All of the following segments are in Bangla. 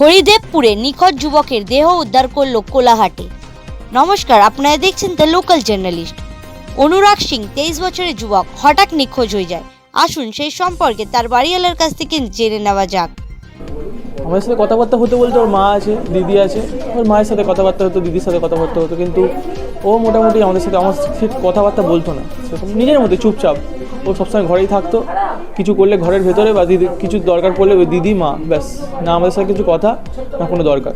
হরিদেবপুরে নিখোঁজ যুবকের দেহ উদ্ধার করল কোলাহাটে। নমস্কার, আপনারা দেখছেন the local journalist. Anurag Singh, তেইশ বছরের যুবক, হঠাৎ নিখোঁজ হয়ে যায়। আসুন সেই সম্পর্কে তার বাড়িওয়ালার কাছ থেকে জেনে নেওয়া যাক। আমাদের সাথে কথাবার্তা হতে বলতে ওর মা আছে, দিদি আছে। ওর মায়ের সাথে কথাবার্তা হতো, দিদির সাথে কথাবার্তা হতো, কিন্তু ও মোটামুটি আমাদের সাথে, আমার সাথে কথাবার্তা বলতো না। সেরকম নিজের মধ্যে চুপচাপ। ও সবসময় ঘরেই থাকতো। কিছু করলে ঘরের ভেতরে বা দিদি কিছু দরকার পড়লে ওই দিদি মা ব্যাস। না আমাদের সাথে কিছু কথা না কোনো দরকার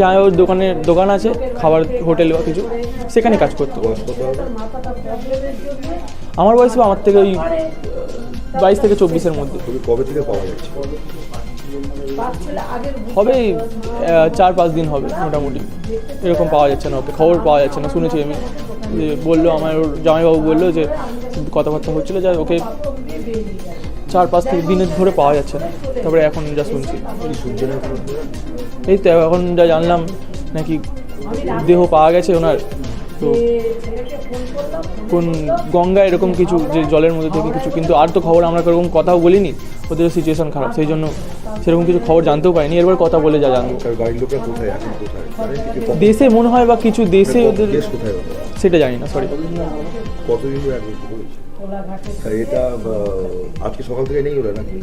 যা ওর দোকানে দোকান আছে খাবার হোটেল বা কিছু সেখানে কাজ করতে। আমার বয়স আমার থেকে ওই বাইশ থেকে চব্বিশের মধ্যে। কবে থেকে পাওয়া যাচ্ছে? হবে চার পাঁচ দিন হবে মোটামুটি। এরকম পাওয়া যাচ্ছে না ওকে খবর পাওয়া যাচ্ছে না শুনেছি আমি। যে বলল, আমার ওর জামাইবাবু বলল যে কথাবার্তা হচ্ছিল যে ওকে চার পাঁচ থেকে দিনের ধরে পাওয়া যাচ্ছে না। তারপরে এখন যা শুনছি। এই তো এখন যা জানলাম, নাকি দেহ পাওয়া গেছে ওনার, তো কোন গঙ্গা এরকম কিছু যে জলের মধ্যে থেকে কিছু কিন্তু আর তো খবর আমরা এরকম কথাও বলিনি। ওদের সিচুয়েশন খারাপ সেই জন্য সেরকম কিছু খবর জানতেও পারিনি। এরপর কথা বলে যা জানব। বাড়ির দেশে মনে হয় বা কিছু দেশে ওদের সেটা জানি না সরি এটা আজকে সকাল থেকে নেই নাকি?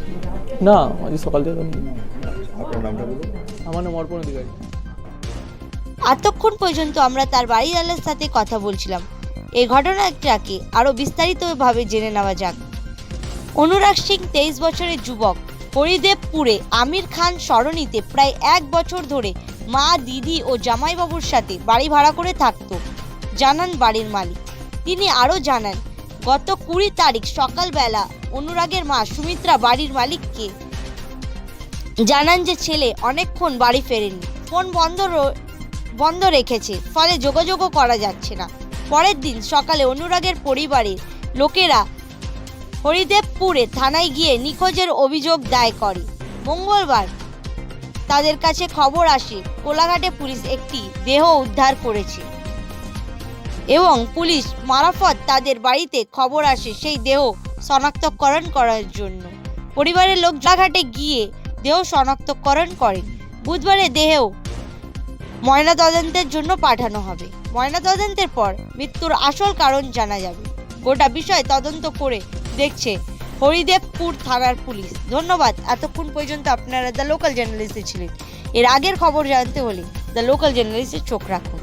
না আজ সকাল থেকে আপনার নামটা বলুন। আমার নাম অর্পণ অধিকারী। এতক্ষণ পর্যন্ত আমরা তার বাড়িওয়ালার সাথে কথা বলছিলাম। এই ঘটনাটাকে আরও বিস্তারিতভাবে জেনে নেওয়া যাক। অনুরাগ সিং, তেইশ বছরের যুবক হরিদেবপুরে আমির খান সরণিতে প্রায় এক বছর ধরে মা, দিদি ও জামাইবাবুর সাথে বাড়ি ভাড়া করে থাকতো। জানান বাড়ির মালিক। তিনি আরও জানান, গত কুড়ি তারিখ সকালবেলা অনুরাগের মা সুমিত্রা বাড়ির মালিককে জানান যে ছেলে অনেকক্ষণ বাড়ি ফেরেনি। ফোন বন্ধ বন্ধ রেখেছে, ফলে যোগাযোগও করা যাচ্ছে না। পরের দিন সকালে অনুরাগের পরিবারের লোকেরা হরিদেবপুরে থানায় গিয়ে নিখোঁজের অভিযোগ দায় করে। মঙ্গলবার তাদের কাছে খবর আসে, কোলাঘাটে পুলিশ একটি দেহ উদ্ধার করেছে এবং পুলিশ মারফত তাদের বাড়িতে খবর আসে সেই দেহ শনাক্তকরণ করার জন্য। পরিবারের লোক জাঘাটে গিয়ে দেহ শনাক্তকরণ করে। বুধবারে দেহ ময়নাতদন্তের জন্য পাঠানো হবে। ময়নাতদন্তের পর মৃত্যুর আসল কারণ জানা যাবে। গোটা বিষয় তদন্ত করে দেখছে হরিদেবপুর থানার পুলিশ। ধন্যবাদ। এতক্ষণ পর্যন্ত আপনারা দ্য লোকাল জার্নালিস্টে ছিলেন। এর আগের খবর জানতে হলে দ্য লোকাল জার্নালিস্টের চোখ রাখুন।